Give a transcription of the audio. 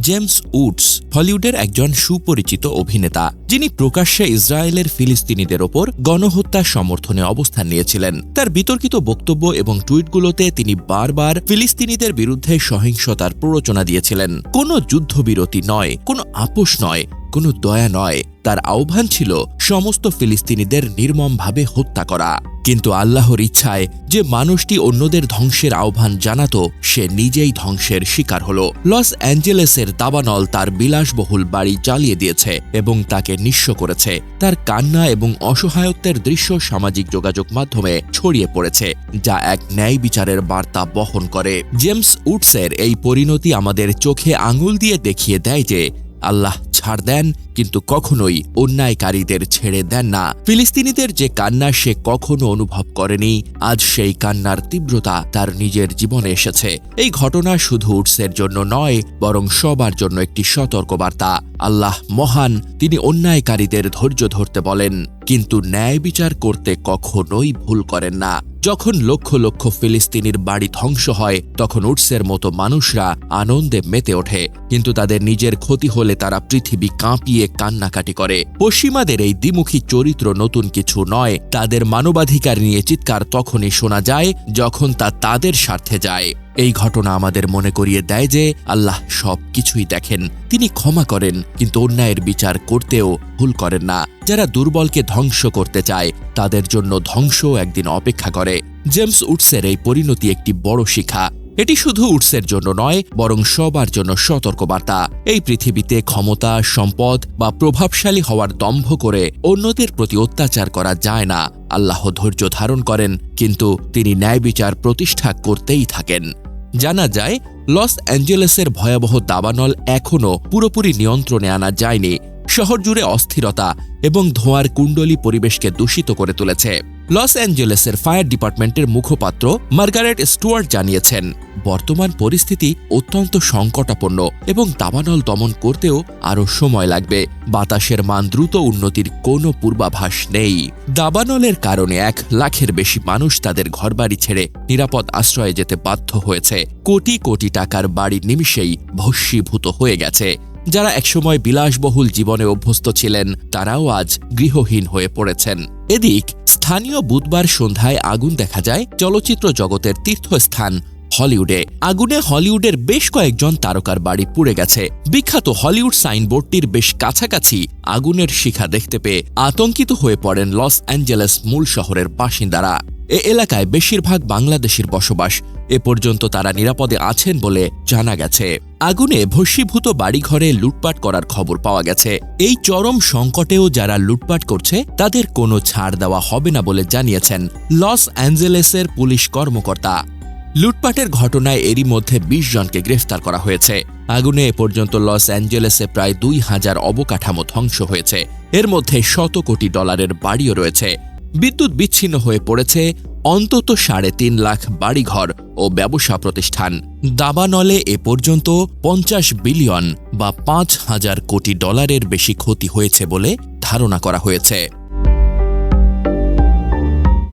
James Woods, হলিউডের একজন সুপরিচিত অভিনেতা, যিনি প্রকাশ্যে ইসরায়েলের ফিলিস্তিনিদের ওপর গণহত্যা সমর্থনে অবস্থান নিয়েছিলেন। তার বিতর্কিত বক্তব্য এবং টুইটগুলোতে তিনি বারবার ফিলিস্তিনিদের বিরুদ্ধে সহিংসতার প্ররোচনা দিয়েছিলেন। কোনো যুদ্ধবিরতি নয়, কোনো আপোষ নয় কোনো দয়া নয়। তার আহ্বান ছিল সমস্ত ফিলিস্তিনিদের নির্মমভাবে হত্যা করা। কিন্তু আল্লাহর ইচ্ছায় যে মানুষটি অন্যদের ধ্বংসের আহ্বান জানাতো, সে নিজেই ধ্বংসের শিকার হল। লস অ্যাঞ্জেলেসের দাবানল তার বিলাসবহুল বাড়ি জ্বালিয়ে দিয়েছে এবং তাকে নিঃস্ব করেছে। তার কান্না এবং অসহায়ত্বের দৃশ্য সামাজিক যোগাযোগ মাধ্যমে ছড়িয়ে পড়েছে, যা এক ন্যায় বিচারের বার্তা বহন করে। জেমস উডসের এই পরিণতি আমাদের চোখে আঙুল দিয়ে দেখিয়ে দেয় যে আল্লাহ ছাড় দেন, কিন্তু কখনোই অন্যায়কারীদের ছেড়ে দেন না। ফিলিস্তিনিদের যে কান্না সে কখনো অনুভব করেনি, আজ সেই কান্নার তীব্রতা তার নিজের জীবনে এসেছে। এই ঘটনা শুধু উৎসের জন্য নয়, বরং সবার জন্য একটি সতর্কবার্তা। আল্লাহ মহান, তিনি অন্যায়কারীদের ধৈর্য ধরতে বলেন, কিন্তু ন্যায় বিচার করতে কখনোই ভুল করেন না। যখন লক্ষ লক্ষ ফিলিস্তিনির বাড়ি ধ্বংস হয়, তখন উডসের মতো মানুষরা আনন্দে মেতে ওঠে। কিন্তু তাদের নিজের ক্ষতি হলে তারা পৃথিবী কাঁপিয়ে কান্নাকাটি করে। পশ্চিমাদের এই দ্বিমুখী চরিত্র নতুন কিছু নয়। তাদের মানবাধিকার নিয়ে চিৎকার তখনই শোনা যায়, যখন তা তাদের স্বার্থে যায়। এই ঘটনা আমাদের মনে করিয়ে দেয় যে আল্লাহ সব কিছুই দেখেন। তিনি ক্ষমা করেন, কিন্তু অন্যায়ের বিচার করতেও ভুল করেন না। যারা দুর্বলকে ধ্বংস করতে চায়, তাদের জন্য ধ্বংস একদিন অপেক্ষা করে। জেমস উডসের এই পরিণতি একটি বড় শিক্ষা এটি শুধু উৎসের জন্য নয়, বরং সবার জন্য সতর্কবার্তা। এই পৃথিবীতে ক্ষমতা, সম্পদ বা প্রভাবশালী হওয়ার দম্ভ করে অন্যদের প্রতি অত্যাচার করা যায় না। আল্লাহ ধৈর্য ধারণ করেন, কিন্তু তিনি ন্যায় বিচার প্রতিষ্ঠা করতেই থাকেন। জানা যায়, লস অ্যাঞ্জেলেসের ভয়াবহ দাবানল এখনও পুরোপুরি নিয়ন্ত্রণে আনা যায়নি। শহর জুড়ে অস্থিরতা এবং ধোঁয়ার কুণ্ডলী পরিবেশকে দূষিত করে তুলেছে। লস অ্যাঞ্জেলেসের ফায়ার ডিপার্টমেন্টের মুখপাত্র মার্গারেট স্টুয়ার্ট জানিয়েছেন, বর্তমান পরিস্থিতি অত্যন্ত সংকটাপন্ন এবং দাবানল দমন করতেও আরও সময় লাগবে। বাতাসের মান দ্রুত উন্নতির কোনো পূর্বাভাস নেই। দাবানলের কারণে এক লাখের বেশি মানুষ তাদের ঘরবাড়ি ছেড়ে নিরাপদ আশ্রয়ে যেতে বাধ্য হয়েছে। কোটি কোটি টাকার বাড়ি নিমিষেই ভস্মীভূত হয়ে গেছে। যারা একসময় বিলাসবহুল জীবনে অভ্যস্ত ছিলেন, তারাও আজ গৃহহীন হয়ে পড়েছেন। এদিক, স্থানীয় বুধবার সন্ধ্যায় আগুন দেখা যায় চলচ্চিত্র জগতের তীর্থস্থান হলিউডে। আগুনে হলিউডের বেশ কয়েকজন তারকার বাড়ি পুড়ে গেছে। বিখ্যাত হলিউড সাইনবোর্ডটির বেশ কাছাকাছি আগুনের শিখা দেখতে পেয়ে আতঙ্কিত হয়ে পড়েন লস অ্যাঞ্জেলেস মূল শহরের বাসিন্দারা। এ এলাকায় বেশিরভাগ বাংলাদেশের বসবাস, এ পর্যন্ত তারা নিরাপদে আছেন বলে জানা গেছে। আগুনে ভস্মীভূত বাড়িঘরে লুটপাট করার খবর পাওয়া গেছে। এই চরম সংকটেও যারা লুটপাট করছে, তাদের কোনো ছাড় দেওয়া হবে না বলে জানিয়েছেন লস অ্যাঞ্জেলেসের পুলিশ কর্মকর্তা। লুটপাটের ঘটনায় এরই মধ্যে ২০ জনকে গ্রেফতার করা হয়েছে। আগুনে এ পর্যন্ত লস অ্যাঞ্জেলেসে প্রায় দুই হাজার অবকাঠামো ধ্বংস হয়েছে। এর মধ্যে শত কোটি ডলারের বাড়িও রয়েছে। বিদ্যুৎ বিচ্ছিন্ন হয়ে পড়েছে অন্তত সাড়ে তিন লাখ বাড়িঘর ও ব্যবসা প্রতিষ্ঠান। দাবানলে এ পর্যন্ত পঞ্চাশ বিলিয়ন বা পাঁচ হাজার কোটি ডলারের বেশি ক্ষতি হয়েছে বলে ধারণা করা হয়েছে।